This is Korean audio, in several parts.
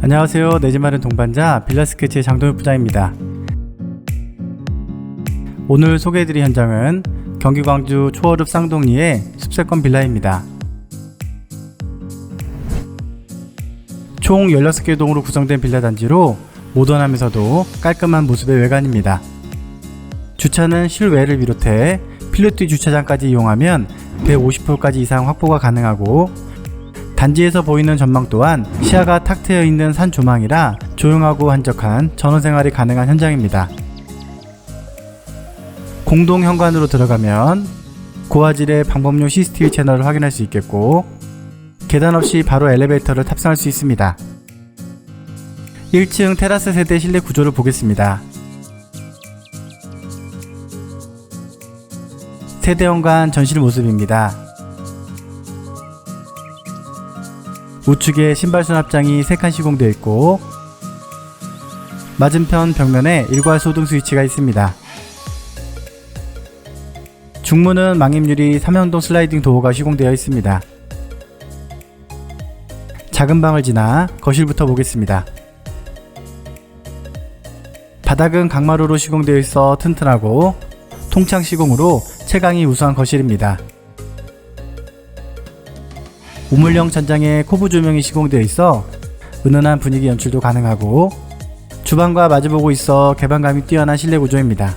안녕하세요. 내 집 마련 동반자 빌라 스케치의 장동혁 부장입니다. 오늘 소개해드릴 현장은 경기 광주 초월읍 쌍둥리의 숲세권 빌라입니다. 총 16개 동으로 구성된 빌라 단지로 모던하면서도 깔끔한 모습의 외관입니다. 주차는 실외를 비롯해 필로티 주차장까지 이용하면 150%까지 이상 확보가 가능하고 단지에서 보이는 전망 또한 시야가 탁 트여 있는 산 조망이라 조용하고 한적한 전원 생활이 가능한 현장입니다. 공동 현관으로 들어가면 고화질의 방법용 CCTV 채널을 확인할 수 있겠고 계단 없이 바로 엘리베이터를 탑승할 수 있습니다. 1층 테라스 세대 실내 구조를 보겠습니다. 세대 현관 전실 모습입니다. 우측에 신발 수납장이 3칸 시공되어 있고 맞은편 벽면에 일괄 소등 스위치가 있습니다. 중문은 망임유리 삼형동 슬라이딩 도어가 시공되어 있습니다. 작은 방을 지나 거실부터 보겠습니다. 바닥은 강마루로 시공되어 있어 튼튼하고 통창 시공으로 채광이 우수한 거실입니다. 우물형 천장에 코브 조명이 시공되어 있어 은은한 분위기 연출도 가능하고 주방과 마주보고 있어 개방감이 뛰어난 실내 구조입니다.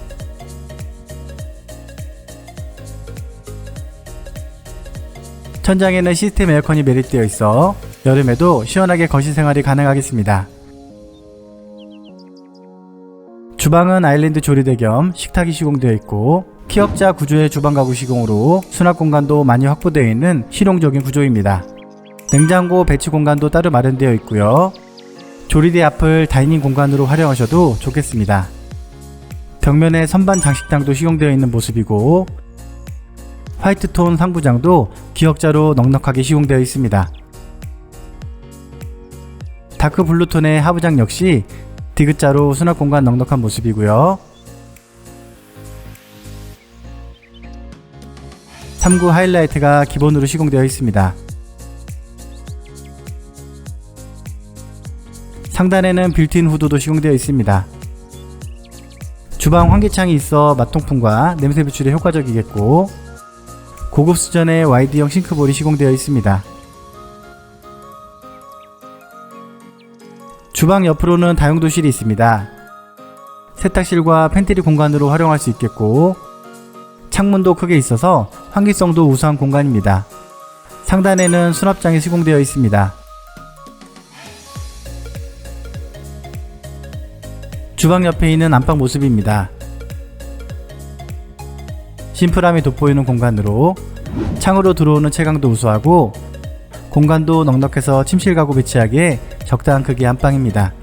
천장에는 시스템 에어컨이 매립되어 있어 여름에도 시원하게 거실 생활이 가능하겠습니다. 주방은 아일랜드 조리대 겸 식탁이 시공되어 있고 키역자 구조의 주방 가 구 시공으로 수납 공간도 많이 확보되어 있는 실용적인 구조입니다. 냉장고 배치 공간도 따로 마련되어 있고요. 조리대 앞을 다이닝 공간으로 활용하셔도 좋겠습니다. 벽면에 선반 장식장도 시공되어 있는 모습이고 화이트톤 상부장도 기역자로 넉넉하게 시공되어 있습니다. 다크 블루톤의 하부장 역시 디귿자로 수납 공간 넉넉한 모습이고요. 3구 하이라이트가 기본으로 시공되어 있습니다. 상단에는 빌트인 후드도 시공되어 있습니다. 주방 환기창이 있어 맛통풍과 냄새 배출에 효과적이겠고 고급 수전에 와이드형 싱크볼이 시공되어 있습니다. 주방 옆으로는 다용도실이 있습니다. 세탁실과 팬트리 공간으로 활용할 수 있겠고 창문도 크게 있어서 환기성도 우수한 공간입니다. 상단에는 수납장이 시공되어 있습니다. 주방 옆에 있는 안방 모습입니다. 심플함이 돋보이는 공간으로 창으로 들어오는 채광도 우수하고 공간도 넉넉해서 침실 가구 배치하기에 적당한 크기의 안방입니다.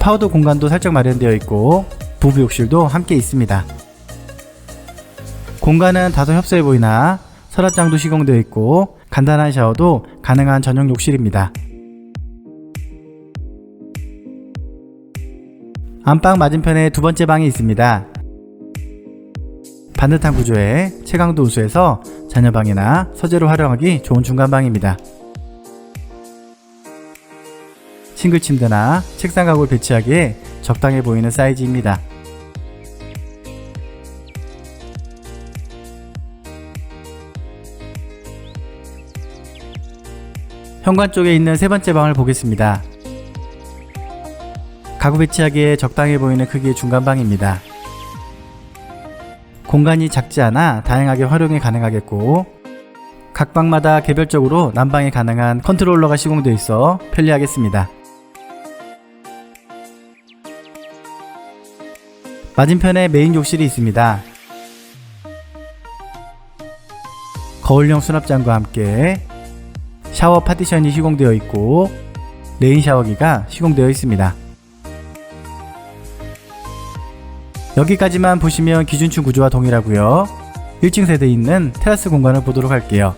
파우더 공간도 살짝 마련되어 있고 부부 욕실도 함께 있습니다. 공간은 다소 협소해 보이나 서랍장도 시공되어 있고 간단한 샤워도 가능한 전용 욕실입니다. 안방 맞은편에 두 번째 방이 있습니다. 반듯한 구조에 채광도 우수해서 자녀방이나 서재로 활용하기 좋은 중간방입니다. 싱글 침대나 책상 가구를 배치하기에 적당해 보이는 사이즈입니다. 현관 쪽에 있는 세 번째 방을 보겠습니다. 가구 배치하기에 적당해 보이는 크기의 중간 방입니다. 공간이 작지 않아 다양하게 활용이 가능하겠고 각 방마다 개별적으로 난방이 가능한 컨트롤러가 시공되어 있어 편리하겠습니다. 맞은편에 메인 욕실이 있습니다. 거울형 수납장과 함께 샤워 파티션이 시공되어 있고 레인 샤워기가 시공되어 있습니다. 여기까지만 보시면 기준층 구조와 동일하고요. 1층 세대에 있는 테라스 공간을 보도록 할게요.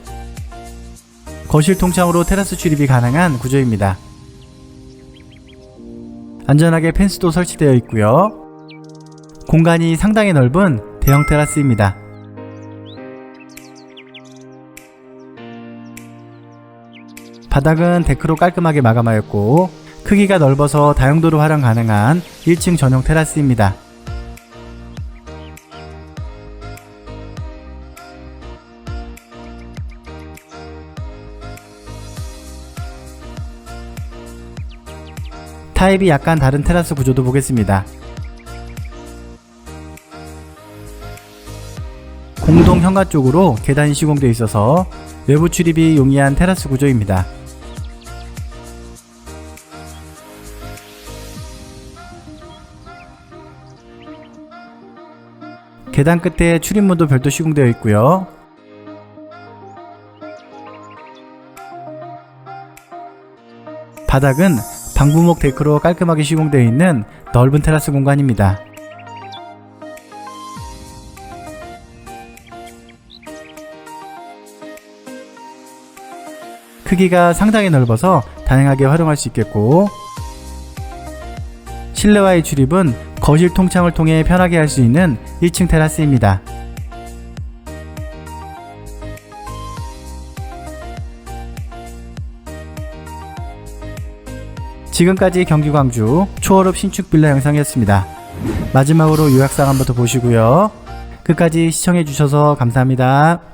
거실 통창으로 테라스 출입이 가능한 구조입니다. 안전하게 펜스도 설치되어 있고요. 공간이 상당히 넓은 대형 테라스입니다. 바닥은 데크로 깔끔하게 마감하였고 크기가 넓어서 다용도로 활용 가능한 1층 전용 테라스입니다. 타입이 약간 다른 테라스 구조도 보겠습니다. 공동 현관 쪽으로 계단이 시공되어 있어서 외부 출입이 용이한 테라스 구조입니다. 계단 끝에 출입문도 별도 시공되어 있고요. 바닥은 방부목 데크로 깔끔하게 시공되어 있는 넓은 테라스 공간입니다. 크기가 상당히 넓어서 다양하게 활용할 수 있겠고 실내와의 출입은 거실 통창을 통해 편하게 할 수 있는 1층 테라스입니다. 지금까지 경기 광주 초월읍 신축 빌라 영상이었습니다. 마지막으로 요약상 한번 더 보시고요. 끝까지 시청해 주셔서 감사합니다.